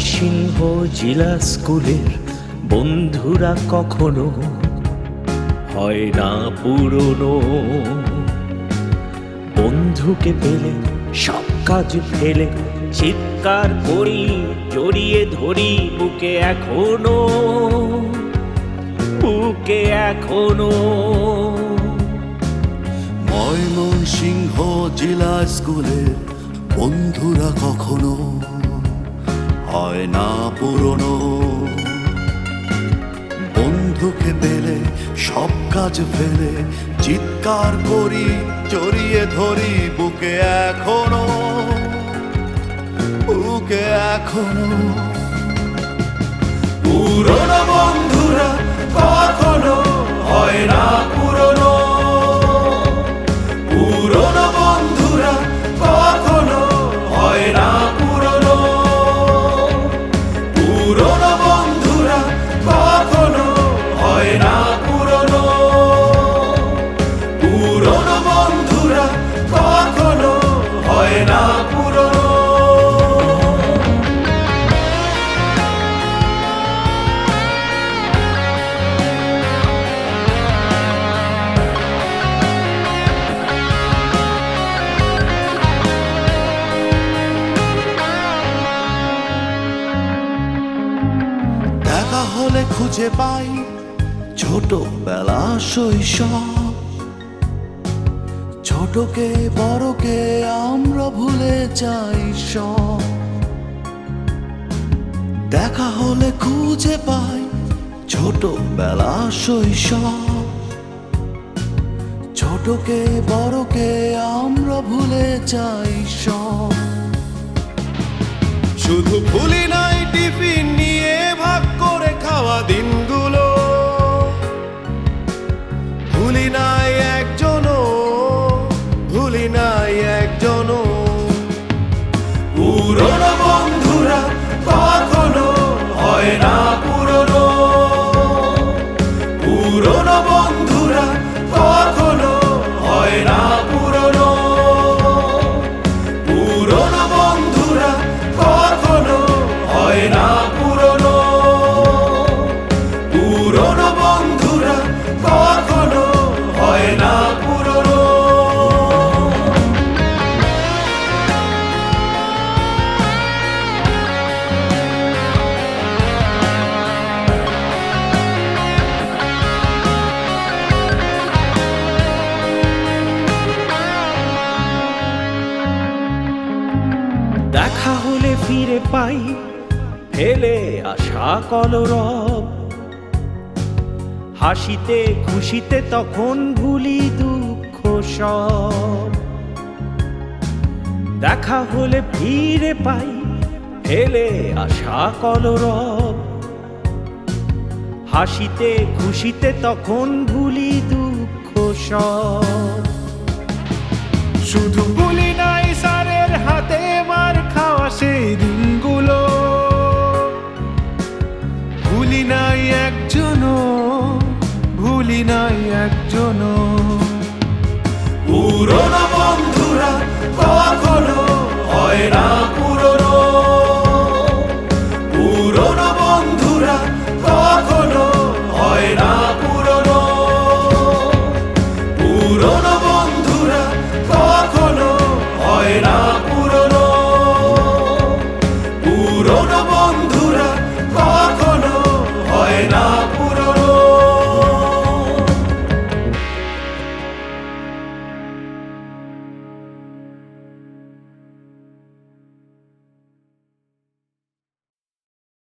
সিংহ জেলা স্কুলের বন্ধুরা কখনো হয় না পুরনো। বন্ধুকে পেলে, সব কাজ ফেলে, চিৎকার করি, জড়িয়ে ধরি বুকে এখনও। বুকে এখনও। ময়মন সিংহ জেলা স্কুলের বন্ধুরা কখনো হয় না পুরনো। বন্ধুকে পেলে, সব কাজ ফেলে, চিৎকার করি চড়িয়ে ধরি, বুকে এখনও বুকে এখনও। পুরনো বন্ধুরা কখনো খুঁজে পাই ছোটবেলা শৈশব। ছোটকে, বড়কে আমরা ভুলে যাই সব। দেখা হলে খুঁজে পাই ছোটবেলা শৈশব। ছোটকে, বড়কে আমরা ভুলে যাই সব। শুধু ভুলি নাই টিফিন পুরনো বন্ধুরা কখনো দেখা হলে ফিরে পাই, ফেলে আসা কলরব। হাসিতে খুশিতে তখন ভুলি দুঃখ সব। দেখা হলে ফিরে পাই, ফেলে আসা কলরব। হাসিতে খুশিতে তখন ভুলি দুঃখ সব। শুধু ভুলি ভুলি নাই একজনও ভুলি নাই একজনও। পুরনো